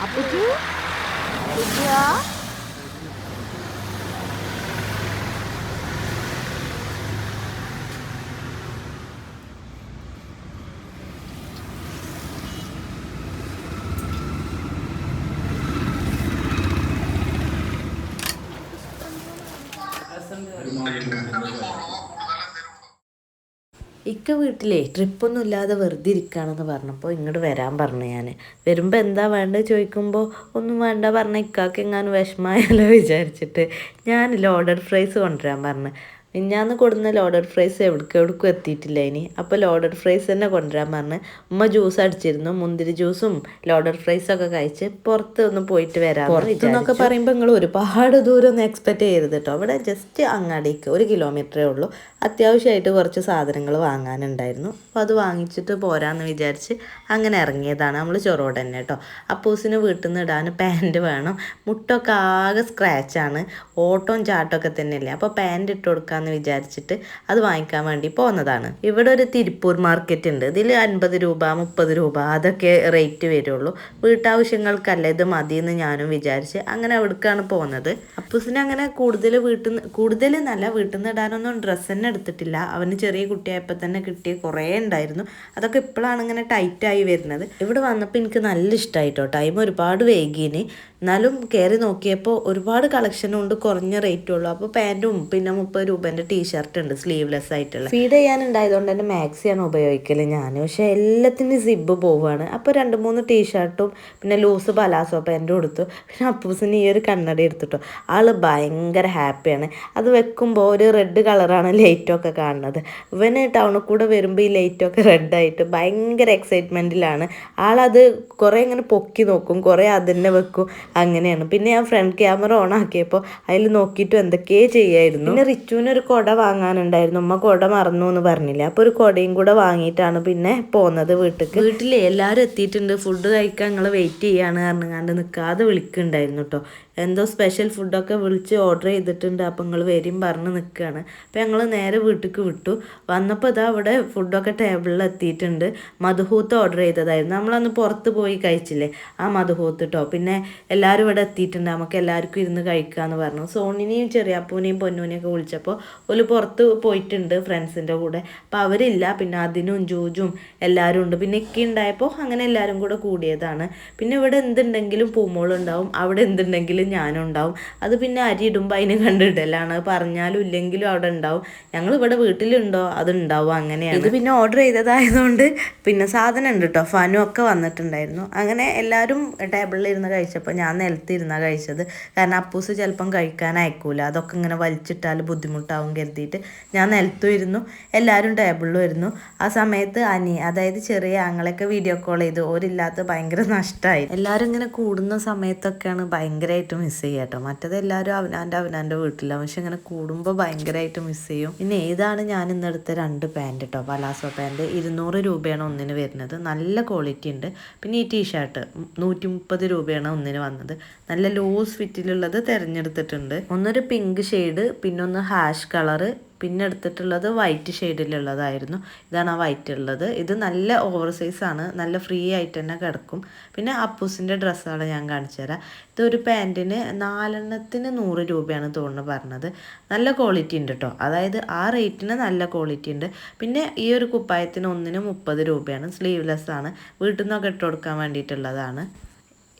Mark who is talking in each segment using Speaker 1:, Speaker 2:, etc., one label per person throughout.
Speaker 1: 아버지? 누구야? ഇക്ക വീട്ടിലേ ട്രിപ്പൊന്നും ഇല്ലാതെ വെറുതെ ഇരിക്കുകയാണെന്ന് പറഞ്ഞപ്പോൾ ഇങ്ങോട്ട് വരാൻ പറഞ്ഞു ഞാൻ വരുമ്പോൾ എന്താ വേണ്ടത് ചോദിക്കുമ്പോൾ ഒന്നും വേണ്ട പറഞ്ഞ ഇക്കാക്ക് എങ്ങാനും വിഷമമായാലോ വിചാരിച്ചിട്ട് ഞാൻ ലോഡഡ് ഫ്രൈസ് കൊണ്ടുവരാൻ പറഞ്ഞു. മിഞ്ഞാന്ന് കൊടുന്ന ലോഡർ ഫ്രൈസ് എവിടേക്ക് എവിടേക്കും എത്തിയിട്ടില്ല ഇനി. അപ്പോൾ ലോഡർ ഫ്രൈസ് തന്നെ കൊണ്ടുവരാൻ പറഞ്ഞ് ഉമ്മ ജ്യൂസ് അടിച്ചിരുന്നു. മുന്തിരി ജ്യൂസും ലോഡർ ഫ്രൈസും ഒക്കെ കഴിച്ച് പുറത്ത് ഒന്ന് പോയിട്ട് വരാം പുറത്തുനിന്നൊക്കെ പറയുമ്പോൾ നിങ്ങൾ ഒരുപാട് ദൂരം ഒന്നും എക്സ്പെക്ട് ചെയ്യരുത് കേട്ടോ അവിടെ ജസ്റ്റ് അങ്ങാടിക്ക് ഒരു കിലോമീറ്ററേ ഉള്ളൂ. അത്യാവശ്യമായിട്ട് കുറച്ച് സാധനങ്ങൾ വാങ്ങാനുണ്ടായിരുന്നു. അപ്പോൾ അത് വാങ്ങിച്ചിട്ട് പോരാന്ന് വിചാരിച്ച് അങ്ങനെ ഇറങ്ങിയതാണ് നമ്മൾ ചൊറോട് തന്നെ കേട്ടോ അപ്പൂസിന് വീട്ടിൽ നിന്ന് ഇടാൻ പാന്റ് വേണം. മുട്ടൊക്കെ ആകെ സ്ക്രാച്ചാണ് ഓട്ടവും ചാട്ടമൊക്കെ തന്നെയല്ലേ. അപ്പോൾ പാന്റ് ഇട്ട് കൊടുക്കാമെന്ന് വിചാരിച്ചിട്ട് അത് വാങ്ങിക്കാൻ വേണ്ടി പോകുന്നതാണ് ഇവിടെ ഒരു തിരുപ്പൂർ മാർക്കറ്റ് ഉണ്ട്. ഇതിൽ അൻപത് രൂപ മുപ്പത് രൂപ അതൊക്കെ റേറ്റ് വരുള്ളൂ. വീട്ടാവശ്യങ്ങൾക്കല്ല ഇത് മതിയെന്ന് ഞാനും വിചാരിച്ച് അങ്ങനെ അവിടേക്കാണ് പോകുന്നത്. അപ്പൂസിന് അങ്ങനെ കൂടുതൽ വീട്ടിൽ നിന്ന് കൂടുതൽ നല്ല വീട്ടിൽ നിന്ന് ഇടാനൊന്നും ഡ്രസ്സ് തന്നെ എടുത്തിട്ടില്ല. അവന് ചെറിയ കുട്ടിയായപ്പോൾ തന്നെ കിട്ടിയ കുറേ ഉണ്ടായിരുന്നു. അതൊക്കെ ഇപ്പോഴാണ് ഇങ്ങനെ ടൈറ്റായി വരുന്നത്. ഇവിടെ വന്നപ്പോൾ എനിക്ക് നല്ല ഇഷ്ടമായിട്ടോ. ടൈം ഒരുപാട് വേഗീന് എന്നാലും കയറി നോക്കിയപ്പോൾ ഒരുപാട് കളക്ഷനും ഉണ്ട് കുറഞ്ഞ റേറ്റുള്ളൂ അപ്പോൾ പാന്റും പിന്നെ മുപ്പത് രൂപേന്റെ ടീഷർട്ട് ഉണ്ട് സ്ലീവ്ലെസ് ആയിട്ടുള്ള. ഫീഡ് ചെയ്യാനുണ്ടായതുകൊണ്ട് തന്നെ മാക്സിയാണ് ഉപയോഗിക്കൽ ഞാൻ പക്ഷെ എല്ലാത്തിനും സിബ് പോവുകയാണ് അപ്പോൾ രണ്ട് മൂന്ന് ടീഷർട്ടും പിന്നെ ലൂസ് പലാസോ പാന്റും കൊടുത്തു പിന്നെ അപ്പൂസിന് ഈ ഒരു കണ്ണട എടുത്തിട്ടോ. ആൾ ഭയങ്കര ഹാപ്പിയാണ് അത് വെക്കുമ്പോൾ ഒരു റെഡ് കളറാണ് ലൈറ്റൊക്കെ കാണുന്നത്. ഇവന് ടൗണിൽ കൂടെ വരുമ്പോൾ ഈ ലൈറ്റൊക്കെ റെഡായിട്ട് ഭയങ്കര എക്സൈറ്റ്മെന്റിലാണ് ആളത് കുറേ ഇങ്ങനെ പൊക്കി നോക്കും കുറേ അതിനെ വെക്കും. അങ്ങനെയാണ്. പിന്നെ ഞാൻ ഫ്രണ്ട് ക്യാമറ ഓൺ ആക്കിയപ്പോൾ അതിൽ നോക്കിയിട്ട് എന്തൊക്കെയോ ചെയ്യായിരുന്നു. പിന്നെ റിച്ചുവിന് ഒരു കുട വാങ്ങാനുണ്ടായിരുന്നു. ഉമ്മ കുട മറന്നു എന്ന് പറഞ്ഞില്ല. അപ്പോൾ ഒരു കുടയും കൂടെ വാങ്ങിയിട്ടാണ് പിന്നെ പോകുന്നത് വീട്ടിലേക്ക് വീട്ടിൽ എല്ലാവരും എത്തിയിട്ടുണ്ട്. ഫുഡ് കഴിക്കാൻ നിങ്ങൾ വെയിറ്റ് ചെയ്യാണ് പറഞ്ഞാണ്ട് നിൽക്കാതെ വിളിക്കുന്നുണ്ടായിരുന്നു കേട്ടോ എന്തോ സ്പെഷ്യൽ ഫുഡൊക്കെ വിളിച്ച് ഓർഡർ ചെയ്തിട്ടുണ്ട്. അപ്പം നിങ്ങൾ വരും പറഞ്ഞ് നിൽക്കുകയാണ് അപ്പം ഞങ്ങൾ നേരെ വീട്ടിലേക്ക് വിട്ടു. വന്നപ്പോൾ ഇതാ അവിടെ ഫുഡൊക്കെ ടേബിളിൽ എത്തിയിട്ടുണ്ട്. മധുഹൂത്ത് ഓർഡർ ചെയ്തതായിരുന്നു. നമ്മളന്ന് പുറത്ത് പോയി കഴിച്ചില്ലേ ആ മധുഹൂത്ത് കേട്ടോ പിന്നെ എല്ലാവരും ഇവിടെ എത്തിയിട്ടുണ്ട്. നമുക്ക് എല്ലാവർക്കും ഇരുന്ന് കഴിക്കാമെന്ന് പറഞ്ഞു. സോണിനെയും ചെറിയാപ്പൂനെയും പൊന്നൂനെയൊക്കെ വിളിച്ചപ്പോൾ ഒരു പുറത്ത് പോയിട്ടുണ്ട് ഫ്രണ്ട്സിന്റെ കൂടെ. അപ്പോൾ അവരില്ല പിന്നെ അതിനും ജൂജും എല്ലാവരും ഉണ്ട്. പിന്നെ ഇക്കി ഉണ്ടായപ്പോൾ അങ്ങനെ എല്ലാവരും കൂടെ കൂടിയതാണ്. പിന്നെ ഇവിടെ എന്തുണ്ടെങ്കിലും പൂമോളുണ്ടാവും അവിടെ എന്തുണ്ടെങ്കിലും ഞാനും ഉണ്ടാവും. അത് പിന്നെ അരി ഇടുമ്പോൾ അതിന് കണ്ടിടലാണ് പറഞ്ഞാലും ഇല്ലെങ്കിലും അവിടെ ഉണ്ടാവും. ഞങ്ങൾ ഇവിടെ വീട്ടിലുണ്ടോ? അതുണ്ടാവും അങ്ങനെയാണ്. ഇത് പിന്നെ ഓർഡർ ചെയ്തതായതുകൊണ്ട് പിന്നെ സാധനം ഉണ്ട് കേട്ടോ ഫനും ഒക്കെ വന്നിട്ടുണ്ടായിരുന്നു. അങ്ങനെ എല്ലാവരും ടേബിളിൽ ഇരുന്ന് കഴിച്ചപ്പോൾ ഞാൻ നിലത്തിരുന്നാണ് കഴിച്ചത്. കാരണം അപ്പൂസ് ചിലപ്പം കഴിക്കാൻ അയക്കൂല അതൊക്കെ ഇങ്ങനെ വലിച്ചിട്ടാൽ ബുദ്ധിമുട്ടാവും കരുതിയിട്ട്. ഞാൻ നിലത്തും ഇരുന്നു. എല്ലാവരും ടേബിളിലും ഇരുന്നു. ആ സമയത്ത് അനി അതായത് ചെറിയ ആങ്ങളൊക്കെ വീഡിയോ കോൾ ചെയ്തു. ഓരില്ലാത്ത ഭയങ്കര നഷ്ടമായി എല്ലാവരും ഇങ്ങനെ കൂടുന്ന സമയത്തൊക്കെയാണ് ഭയങ്കരമായിട്ട് മിസ് ചെയ്യുക കേട്ടോ. മറ്റത് എല്ലാവരും അവനാന്റെ അവനാന്റെ വീട്ടിലാണ് പക്ഷെ ഇങ്ങനെ കൂടുമ്പോൾ ഭയങ്കരമായിട്ട് മിസ് ചെയ്യും. പിന്നെ ഏതാണ് ഞാൻ ഇന്നെടുത്ത രണ്ട് പാന്റ് കേട്ടോ പലാസോ പാന്റ് ഇരുന്നൂറ് രൂപയാണ് ഒന്നിന് വരുന്നത്. നല്ല ക്വാളിറ്റി ഉണ്ട്. പിന്നെ ഈ ടീഷർട്ട് നൂറ്റി മുപ്പത് രൂപയാണ് ഒന്നിന് വന്നത്. നല്ല ലൂസ് ഫിറ്റിലുള്ളത് തിരഞ്ഞെടുത്തിട്ടുണ്ട്. ഒന്നൊരു പിങ്ക് ഷെയ്ഡ് പിന്നെ ഒന്ന് ഹാഷ് കളറ് പിന്നെ എടുത്തിട്ടുള്ളത് വൈറ്റ് ഷെയ്ഡിലുള്ളതായിരുന്നു ഇതാണ് ആ വൈറ്റ് ഉള്ളത്. ഇത് നല്ല ഓവർ സൈസാണ് നല്ല ഫ്രീ ആയിട്ട് തന്നെ കിടക്കും. പിന്നെ അപ്പൂസിന്റെ ഡ്രസ്സാണ് ഞാൻ കാണിച്ചു തരാം. ഇതൊരു പാന്റിന് നാലെണ്ണത്തിന് നൂറ് രൂപയാണ് തോന്നുന്നു പറഞ്ഞത്. നല്ല ക്വാളിറ്റി ഉണ്ട് കേട്ടോ അതായത് ആ റേറ്റിന് നല്ല ക്വാളിറ്റി ഉണ്ട്. പിന്നെ ഈ ഒരു കുപ്പായത്തിന് ഒന്നിന് മുപ്പത് രൂപയാണ്. സ്ലീവ്ലെസ് ആണ്. വീട്ടിൽ നിന്നൊക്കെ ഇട്ട് കൊടുക്കാൻ വേണ്ടിയിട്ടുള്ളതാണ്.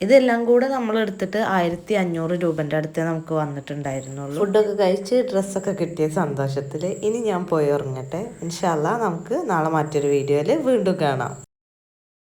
Speaker 1: ഇതെല്ലാം കൂടെ നമ്മൾ എടുത്തിട്ട് ആയിരത്തി അഞ്ഞൂറ് രൂപന്റെ അടുത്ത് നമുക്ക് വന്നിട്ടുണ്ടായിരുന്നുള്ളൂ. ഫുഡൊക്കെ കഴിച്ച് ഡ്രസ്സൊക്കെ കിട്ടിയ സന്തോഷത്തിൽ ഇനി ഞാൻ പോയി ഉറങ്ങട്ടെ. ഇൻഷാല്ല നമുക്ക് നാളെ മറ്റൊരു വീഡിയോയിൽ വീണ്ടും കാണാം.